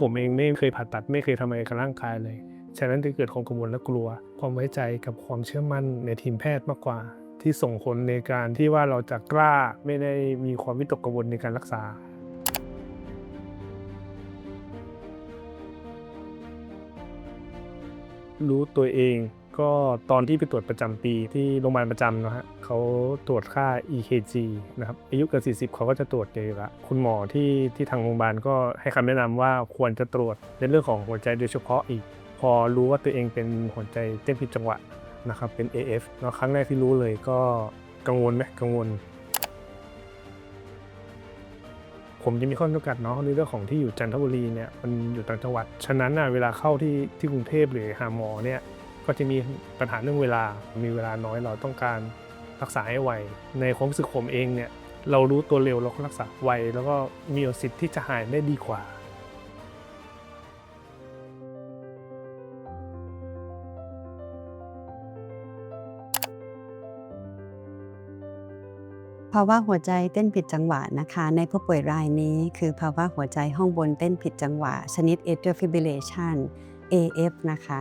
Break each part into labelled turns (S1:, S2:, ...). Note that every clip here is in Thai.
S1: ผมเองไม่เคยผ่าตัดไม่เคยทำอะไรกับร่างกายเลย ฉะนั้นจะเกิดความกังวลและกลัว ความไว้ใจกับความเชื่อมั่นในทีมแพทย์มากกว่า ที่ส่งผลในการที่ว่าเราจะกล้าไม่ได้มีความวิตกกังวลในการรักษารู้ตัวเองก็ตอนที่ไปตรวจประจำปีที่โรงพยาบาลประจำนะฮะ เขาตรวจค่า EKG นะครับอายุเกิน 40 เขาก็จะตรวจเลยละคุณหมอที่ที่ทางโรงพยาบาลก็ให้คำแนะนำว่าควรจะตรวจในเรื่องของหัวใจโดยเฉพาะอีก พอรู้ว่าตัวเองเป็นหัวใจเต้นผิดจังหวะนะครับเป็น AF เนาะครั้งแรกที่รู้เลยก็กังวลไหมกังวล ผมจะมีข้อจำกัดเนาะในเรื่องของที่อยู่จันทบุรีเนี่ยมันอยู่ต่างจังหวัด ฉะนั้นน่ะเวลาเข้าที่ที่กรุงเทพหรือหาหมอเนี่ยก็จะมีปัญหาเรื่องเวลา มีเวลาน้อยเราต้องการ รักษาให้ไว ในความรู้สึกผมเองเนี่ยเรารู้ตัวเร็วเราก็รักษาไว แล้วก็มีโอกาสที่จะหายได้ดีกว่า
S2: ภาวะหัวใจเต้นผิดจังหวะนะคะ ในผู้ป่วยรายนี้คือภาวะหัวใจห้องบนเต้นผิดจังหวะ ชนิด atrial fibrillation AF นะคะ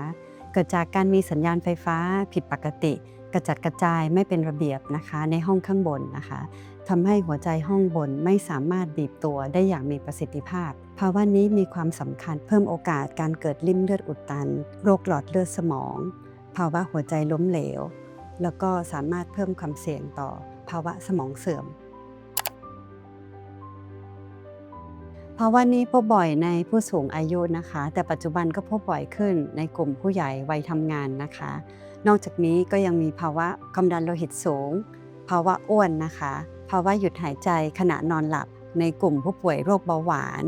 S2: เกิดจากการมีสัญญาณไฟฟ้าผิดปกติ กระจัดกระจายไม่เป็นระเบียบนะคะในห้องข้างบนนะคะทำให้หัวใจห้องบนไม่สามารถบีบตัวได้อย่างมีประสิทธิภาพ ภาวะนี้มีความสำคัญเพิ่มโอกาสการเกิดลิ่มเลือดอุดตัน โรคหลอดเลือดสมอง ภาวะหัวใจล้มเหลว แล้วก็สามารถเพิ่มความเสี่ยงต่อภาวะสมองเสื่อม ภาวะนี้พบบ่อยในผู้สูงอายุนะคะ แต่ปัจจุบันก็พบบ่อยขึ้นในกลุ่มผู้ใหญ่วัยทำงานนะคะ นอกจากนี้ก็ยังมีภาวะความดันโลหิตสูง ภาวะอ้วนนะคะ ภาวะหยุดหายใจขณะนอนหลับ ในกลุ่มผู้ป่วยโรคเบาหวาน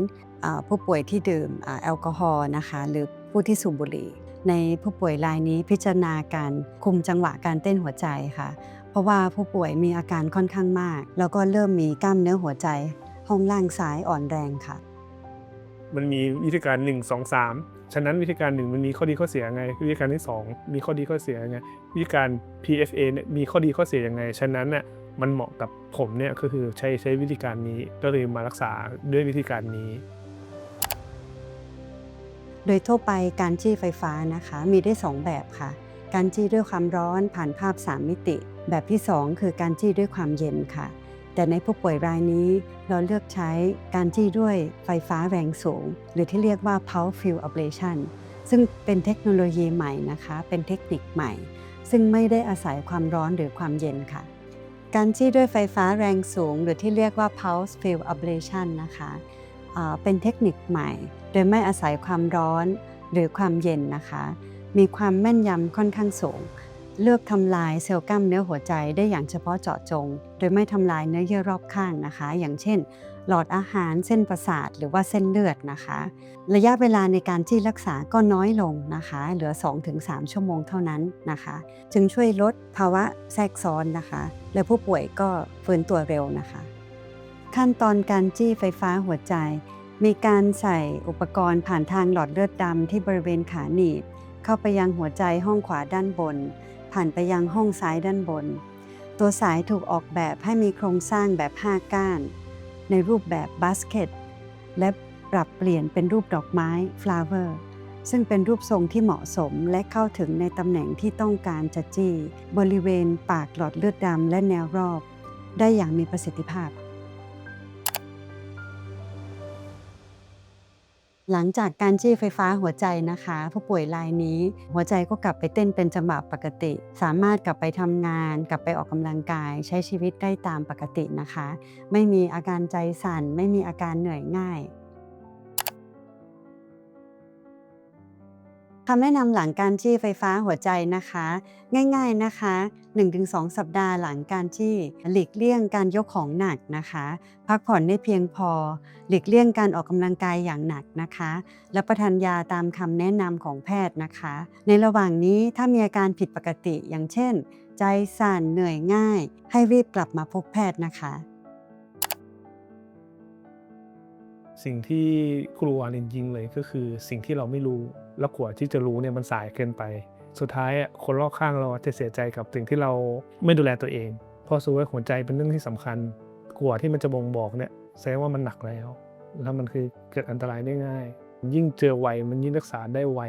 S2: ผู้ป่วยที่ดื่มแอลกอฮอล์นะคะ หรือผู้ที่สูบบุหรี่ ในผู้ป่วยรายนี้พิจารณาการคุมจังหวะการเต้นหัวใจค่ะ เพราะว่าผู้ป่วยมีอาการค่อนข้างมาก แล้วก็เริ่มมีกล้ามเนื้อหัวใจ ห้องล่างซ้ายอ่อนแรงค่ะ
S1: มันมีวิธีการ 1 2 3 ฉะนั้นวิธีการ 1 มันมีข้อดีข้อเสียยังไง วิธีการที่ 2 มีข้อดีข้อเสียยังไง วิธีการ PFA เนี่ยมีข้อดีข้อเสียยังไง ฉะนั้นเนี่ยมันเหมาะกับผมเนี่ยก็คือใช้ใช้วิธีการนี้ก็เลยมารักษาด้วยวิธีการนี้
S2: โดยทั่วไปการจี้ไฟฟ้านะคะมีได้ 2 แบบค่ะ การจี้ด้วยความร้อนผ่านภาพ 3 มิติ แบบที่ 2 คือการจี้ด้วยความเย็นค่ะ แต่ในผู้ป่วยรายนี้เราเลือกใช้การจี้ด้วยไฟฟ้าแรงสูง หรือที่เรียกว่า power field ablation ซึ่งเป็นเทคโนโลยีใหม่นะคะ เป็นเทคนิคใหม่ ซึ่งไม่ได้อาศัยความร้อนหรือความเย็นค่ะ การจี้ด้วยไฟฟ้าแรงสูง หรือที่เรียกว่า pulse field ablation นะคะเป็นเทคนิคใหม่ โดยไม่อาศัยความร้อนหรือความเย็นนะคะ มีความแม่นยำค่อนข้างสูง เลือกทำลายเซลล์กล้ามเนื้อหัวใจได้อย่างเฉพาะเจาะจง โดยไม่ทำลายเนื้อเยื่อรอบข้างนะคะ อย่างเช่น หลอดอาหารเส้นประสาทหรือว่าเส้นเลือดนะคะ ระยะเวลาในการที่รักษาก็น้อยลงนะคะ เหลือ 2-3 ชั่วโมงเท่านั้นนะคะ จึงช่วยลดภาวะแทรกซ้อนนะคะ และผู้ป่วยก็ฟื้นตัวเร็วนะคะ ขั้นตอนการจี้ไฟฟ้าหัวใจ มีการใส่อุปกรณ์ผ่านทางหลอดเลือดดำที่บริเวณขาหนีบเข้าไปยังหัวใจห้องขวาด้านบน ผ่านไปยังห้องซ้ายด้านบน ตัวสายถูกออกแบบให้มีโครงสร้างแบบ 5 ก้าน ในรูปแบบบาสเกตและปรับเปลี่ยนเป็นรูปดอกไม้フラเวอร์ซึ่งเป็นรูปทรงที่เหมาะสมและเข้าถึงในตำแหน่งที่ต้องการจะจี้ บริเวณปากหลอดเลือดดำและแนวรอบ ได้อย่างมีประสิทธิภาพ หลังจากการจี้ไฟฟ้าหัวใจนะคะ ผู้ป่วยรายนี้ หัวใจก็กลับไปเต้นเป็นจังหวะปกติ สามารถกลับไปทำงาน กลับไปออกกำลังกาย ใช้ชีวิตได้ตามปกตินะคะ ไม่มีอาการใจสั่น ไม่มีอาการเหนื่อยง่าย คำแนะนำหลังการจี้ไฟฟ้าหัวใจนะคะ ง่ายๆนะคะ 1-2 สัปดาห์หลังการจี้หลีกเลี่ยงการยกของหนักนะคะ พักผ่อนได้เพียงพอ หลีกเลี่ยงการออกกำลังกายอย่างหนักนะคะและประทานยาตามคำแนะนำของแพทย์นะคะ ในระหว่างนี้ถ้ามีอาการผิดปกติอย่างเช่น ใจสั่นเหนื่อยง่าย ให้รีบกลับมาพบแพทย์นะคะ
S1: สิ่งที่กลัวจริงๆเลยก็คือสิ่งที่เราไม่รู้ แล้วกว่าที่จะรู้เนี่ยมันสายเกินไป สุดท้ายอะคนรอบข้างเราจะเสียใจกับสิ่งที่เราไม่ดูแลตัวเอง เพราะสุขภาพหัวใจเป็นเรื่องที่สำคัญ กว่าที่มันจะบ่งบอกเนี่ยแสดงว่ามันหนักแล้ว แล้วมันคือเกิดอันตรายได้ง่าย ยิ่งเจอไวมันยิ่งรักษาได้ไว